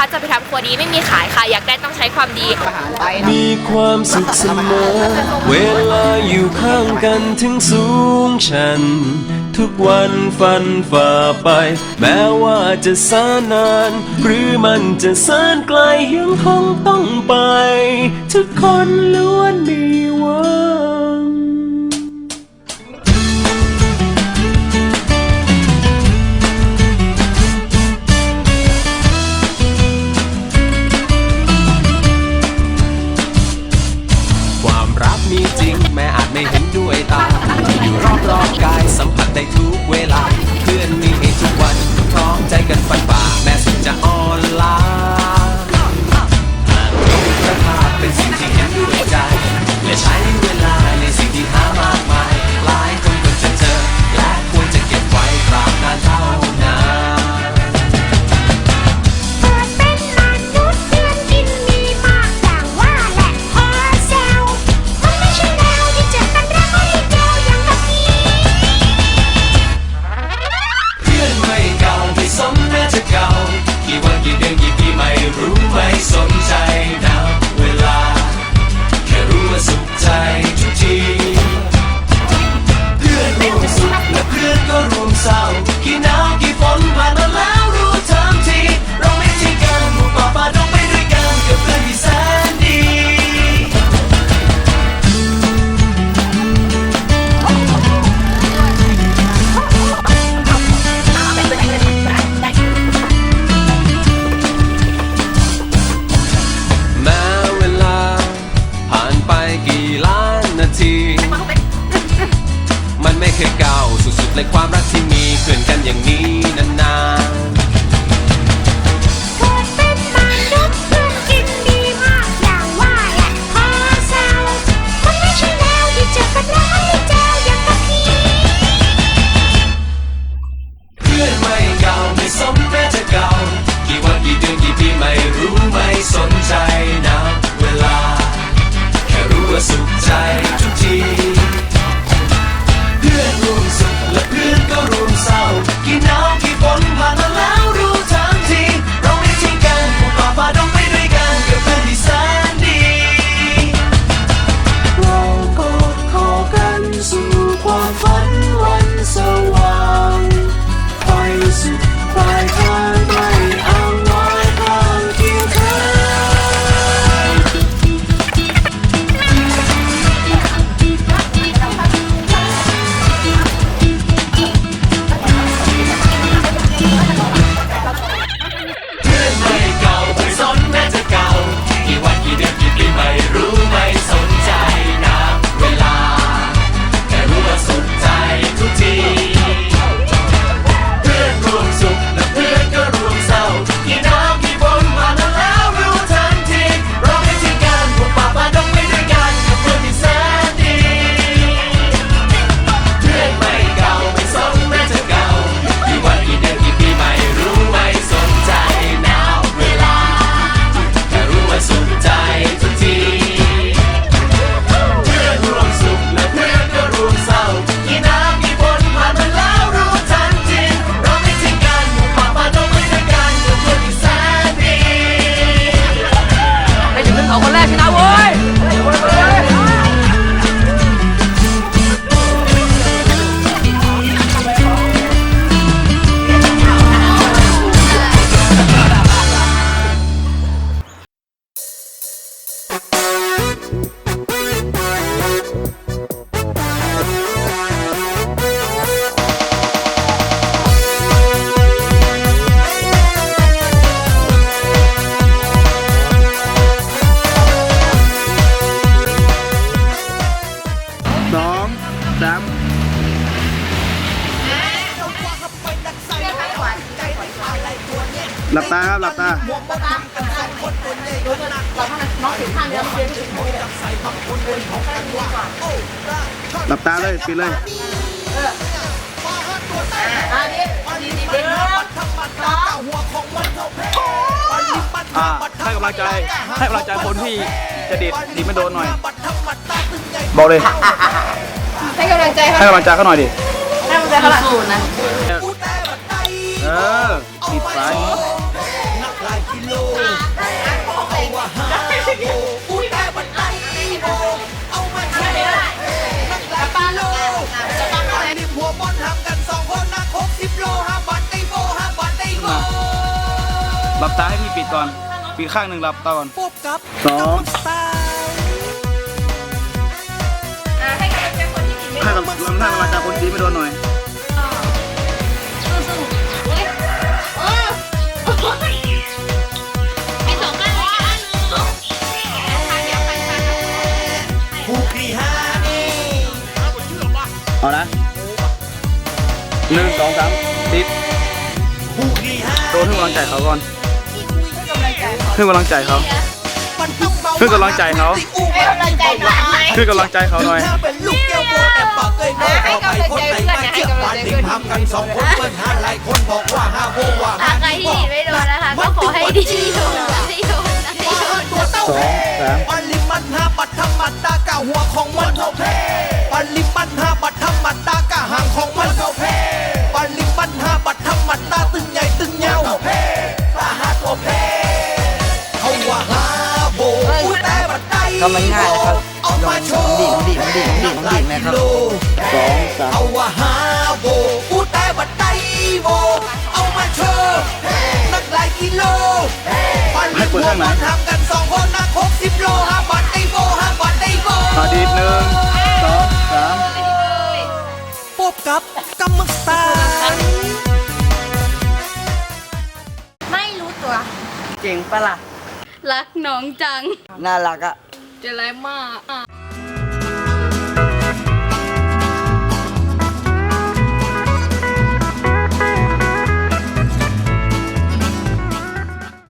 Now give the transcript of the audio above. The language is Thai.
คะจะไปทำครัวดีไม่มีขายค่ะ อยากได้ต้องใช้ความดี มีความสุขเสมอ เวลาอยู่ข้างกันถึงสูงชัน ทุกวันฟันฝ่าไป แม้ว่าจะสานาน หรือมันจะสานไกลยังคงต้องไป ทุกคนล 美图归来。 หลับตาครับหลับตาหลับตาเลยปิดเลยให้กำลังใจให้กำลังใจคนที่จะดิดดิไม่โดนหน่อย บอกเลย ให้กำลังใจให้กำลังใจเขาหน่อยดิให้กำลังใจเขาหน่อย ซ้ายนักหลายกิโลเอาว่าห้าโบอุ้ยแต่บันไดมีโบเอามาใช้นักหลายกิโลจะต้องนี่หัวบอลทำกันสองคนนักหกสิบโลห้าบาทได้โบห้าบาทได้โบหลับตาให้พี่ปิดก่อน ปิดข้างหนึ่งหลับตาก่อนปุบครับสองให้กำลังใจคนที่กินม่โดกคนที่ไม่โดนหน่อย เอานะหนึ่งสองสามติดผู้ที่ห้าโดนให้กำลังใจเขาก่อนให้กำลังใจเขามันต้องเบาให้กำลังใจเขาให้กำลังใจหน่อยให้กำลังใจเขาหน่อยถ้าเป็นลูกแก้วโบแต่ปากเอ้ยโบให้กำลังใจเพื่อนไงให้กำลังใจเพื่อนทำกันสองคนเปิ้นหาหลายคนบอกว่าห้าโบว่าหากใครที่ดีไม่โดนนะคะก็ขอให้ดีโดนให้โดนให้โดนตัวเต้าสองสามปริมันหาปัทมัดตากะหัวของมันเท่าเพ ก็มันง่ายนะครับเอามาโชว์น้องดีน้องดีน้องดีน้องดีนะครับสองสามเอาว่าหาโบอุ้ยแต่บัดใดโบเอามาโชว์นักหลายกิโลปันให้เปิดข้างไหนทำกันสองคนนักหกสิบโลห้าบาทได้โบห้าบาทได้โบอาดีตหนึ่งสองสามพบกับกำมังสตาร์ไม่รู้ตัวเจ๋งปะล่ะ รักน้องจัง น่ารักอะ จะไรมากอะพ